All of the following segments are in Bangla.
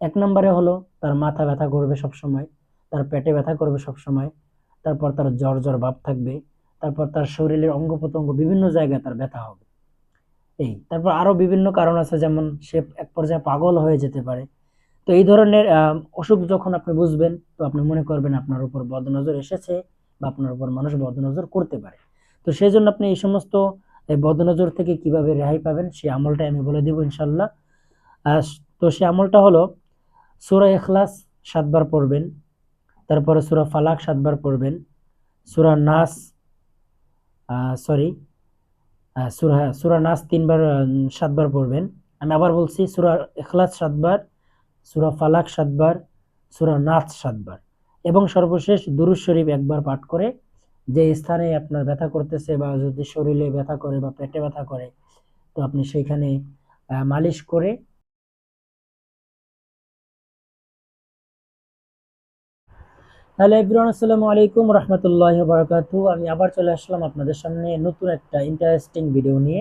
এক নম্বরে হলো তার মাথা ব্যথা করবে সব সময় তার পেটে ব্যথা করবে সব সময় তারপর তার জ্বর জ্বর ভাব থাকবে, তারপর তার শরীরের অঙ্গ প্রত্যঙ্গ বিভিন্ন জায়গায় তার ব্যথা হবে। এই, তারপর আরও বিভিন্ন কারণ আছে, যেমন সে এক পর্যায়ে পাগল হয়ে যেতে পারে। তো এই ধরনের অসুখ যখন আপনি বুঝবেন, তো আপনি মনে করবেন আপনার উপর বদনজর এসেছে বা আপনার উপর মানুষ বদনজর করতে পারে। তো সেই জন্য আপনি এই সমস্ত বদনজর থেকে কীভাবে রেহাই পাবেন সেই আমলটা আমি বলে দিব ইনশাল্লাহ। তো সেই আমলটা হলো সূরা ইখলাস সাতবার পড়বেন, তারপরে সুরা ফালাক সাতবার পড়বেন, সুরা নাস সরি সূরা সূরা নাস তিনবার সাতবার পড়বেন। আমি আবার বলছি, সুরা এখলাস সাতবার, সুরা ফালাক সাতবার, সুরা নাস সাতবার। এবং সর্বশেষ দুরূদ শরীফ একবার পাঠ করে, যে স্থানে আপনার ব্যথা করতেছে বা যদি শরীরে ব্যথা করে বা পেটে ব্যথা করে, তো আপনি সেইখানে মালিশ করে হ্যালো এভরিওয়ান, আসসালামু আলাইকুম রহমতুল্লাহ বারাকাতু আমি আবার চলে আসলাম আপনাদের সামনে নতুন একটা ইন্টারেস্টিং ভিডিও নিয়ে,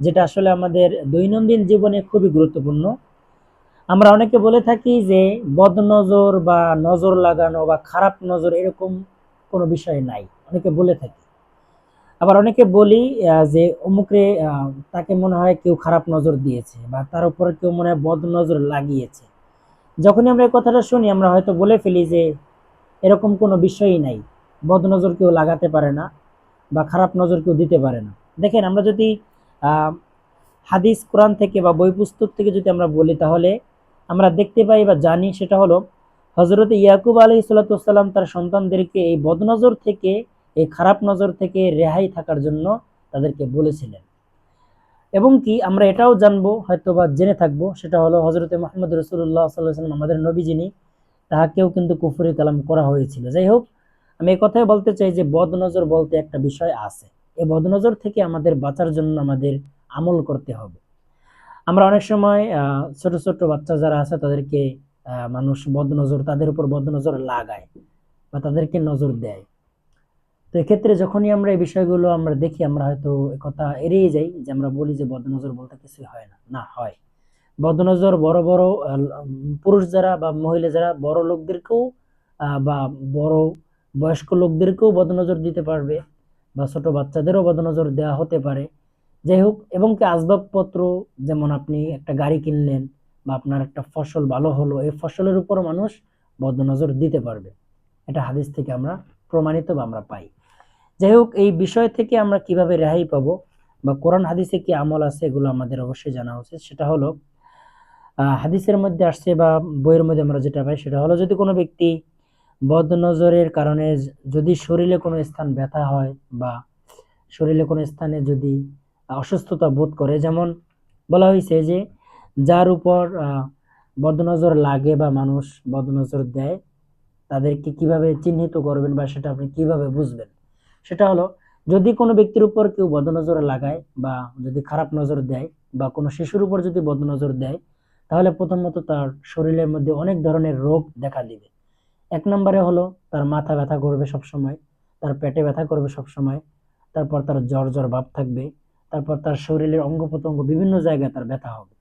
যেটা আসলে আমাদের দৈনন্দিন জীবনে খুবই গুরুত্বপূর্ণ। আমরা অনেকে বলে থাকি যে, বদনজর বা নজর লাগানো বা খারাপ নজর এরকম কোনো বিষয় নাই। অনেকে বলে থাকি। আবার অনেকে বলি যে অমুকরে তাকে মনে হয় কেউ খারাপ নজর দিয়েছে বা তার উপরে কেউ মনে হয় বদ নজর লাগিয়েছে। যখনই আমরা এই কথাটা শুনি, আমরা হয়তো বলে ফেলি যে এরকম কোনো বিষয়ই নাই। বদ নজর কেউ লাগাতে পারে না বা খারাপ নজর কেউ দিতে পারে না। দেখেন, আমরা যদি হাদিস কোরআন থেকে বা বই পুস্তক থেকে যদি আমরা বলি তাহলে আমরা দেখতে পাই বা জানি সেটা হলো হজরত ইয়াকুব আলী সাল্লাম তার সন্তানদেরকে এই বদনজর থেকে, এই খারাপ নজর থেকে রেহাই থাকার জন্য তাদেরকে বলেছিলেন। এবং কি, আমরা এটাও জানব হয়তো বা জেনে থাকব, সেটা হলো হজরত মোহাম্মদ রসুল্লাহ সাল্লাম আমাদের নবী যিনি তাহাকেও কিন্তু কুফরি কালাম করা হয়েছিল। যাই হোক আমি এই বলতে চাই যে, বদনজর বলতে একটা বিষয় আছে। এই বদনজর থেকে আমাদের বাঁচার জন্য আমাদের আমল করতে হবে। আমরা অনেক সময় ছোট ছোট বাচ্চা যারা আছে, তাদেরকে মানুষ বদনজর, তাদের উপর বদনজর লাগায় বা তাদেরকে নজর দেয়। তো এক্ষেত্রে যখনই আমরা এই বিষয়গুলো আমরা দেখি, আমরা হয়তো কথা এড়িয়ে যাই যে, আমরা বলি যে, বদনজর বলতে কিছুই হয় না। না, হয়। বদনজর বড় বড় পুরুষ যারা বা মহিলা যারা, বড় লোকদেরকেও বা বড় বয়স্ক লোকদেরকেও বদনজর দিতে পারবে বা ছোট বাচ্চাদেরও বদনজর দেওয়া হতে পারে। যাই হোক, এবং কি আসবাবপত্র, যেমন আপনি একটা গাড়ি কিনলেন বা আপনার একটা ফসল ভালো হলো, এই ফসলের উপর মানুষ বদনজর দিতে পারবে। এটা হাদিস থেকে আমরা প্রমাণিত বা আমরা পাই। যাই হোক, এই বিষয় থেকে আমরা কীভাবে রেহাই পাবো বা কোরআন হাদিসে কি আমল আছে এগুলো আমাদের অবশ্যই জানা উচিত। সেটা হলো হাদিসের মধ্যে আসছে বা বইয়ের মধ্যে আমরা যেটা পাই সেটা হলো, যদি কোনো ব্যক্তি বদনজরের কারণে যদি শরীরে কোনো স্থান ব্যথা হয় বা শরীরে কোনো স্থানে যদি অসুস্থতা বোধ করে, যেমন বলা হয়েছে যে যার উপর বদনজর লাগে বা মানুষ বদনজর দেয়, তাদেরকে কীভাবে চিহ্নিত করবেন বা সেটা আপনি কীভাবে বুঝবেন? সেটা হলো, যদি কোনো ব্যক্তির উপর কেউ বদনজর লাগায় বা যদি খারাপ নজর দেয় বা কোনো শিশুর উপর যদি বদনজর দেয় তাহলে প্রথমত তার শরীরের মধ্যে অনেক ধরনের রোগ দেখা দিবে। এক নম্বরে হলো তার মাথা ব্যথা করবে সব সময় তার পেটে ব্যথা করবে সব সময় তারপর তার জ্বর জ্বর ভাব থাকবে, তারপর তার শরীরের অঙ্গ প্রত্যঙ্গ বিভিন্ন জায়গায় তার ব্যথা হবে।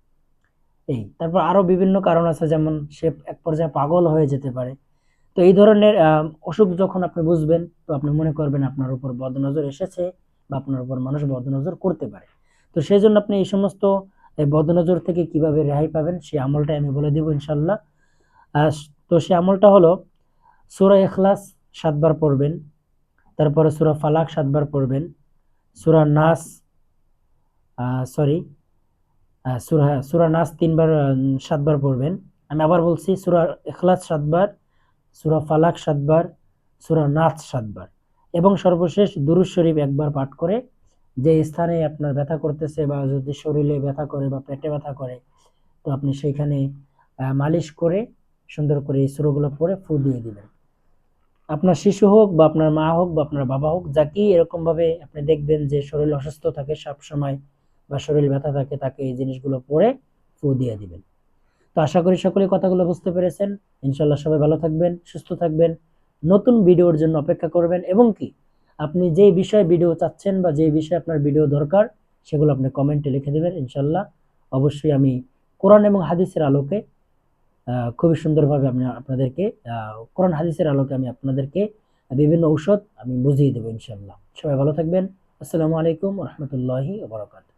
এই, তারপর আরও বিভিন্ন কারণ আছে, যেমন সে এক পর্যায়ে পাগল হয়ে যেতে পারে। তো এই ধরনের অসুখ যখন আপনি বুঝবেন, তো আপনি মনে করবেন আপনার উপর বদনজর এসেছে বা আপনার উপর মানুষ বদনজর করতে পারে। তো সেই জন্য আপনি এই সমস্ত এই বদনজর থেকে কীভাবে রেহাই পাবেন সেই আমলটা আমি বলে দিব ইনশাল্লাহ। তো সেই আমলটা হলো, সূরা এখলাস সাতবার পড়বেন, তারপরে সুরা ফালাক সাতবার পড়বেন, সুরা নাস সরি সূরা সূরা নাস তিনবার সাতবার পড়বেন। আমি আবার বলছি, সূরা এখলাস সাতবার, সুরা ফালাক সাতবার, সুরা নাস সাতবার। এবং সর্বশেষ দুরূদ শরীফ একবার পাঠ করে যে স্থানে আপনার ব্যথা করতেছে বা যদি শরীরে ব্যথা করে বা পেটে ব্যথা করে, তো আপনি সেইখানে মালিশ করে সুন্দর করে এই সূরাগুলো পরে ফু দিয়ে দিবেন। আপনার শিশু হোক বা আপনার মা হোক বা আপনার বাবা হোক, যাকেই এরকম ভাবে আপনি দেখবেন যে শরীর অসুস্থ থাকে সব সময় বা শরীর ব্যথা থাকে, তাকে এই জিনিসগুলো পরে ফু দিয়ে দিবেন। তো আশা করি সকলে কথাগুলো বুঝতে পেরেছেন। ইনশাল্লাহ সবাই ভালো থাকবেন, সুস্থ থাকবেন। নতুন ভিডিওর জন্য অপেক্ষা করবেন এবং কি? আপনি যে বিষয়ে ভিডিও চাচ্ছেন বা যে বিষয়ে আপনার ভিডিও দরকার, সেগুলো আপনি কমেন্টে লিখে দেবেন ইনশাল্লাহ অবশ্যই আমি কোরআন এবং হাদিসের আলোকে খুবই সুন্দরভাবে আমি আপনাদেরকে কোরআন হাদিসের আলোকে আমি আপনাদেরকে বিভিন্ন ঔষধ আমি বুঝিয়ে দেবো ইনশাল্লাহ সবাই ভালো থাকবেন। আসসালামু আলাইকুম রহমতুল্লাহি বারাকাত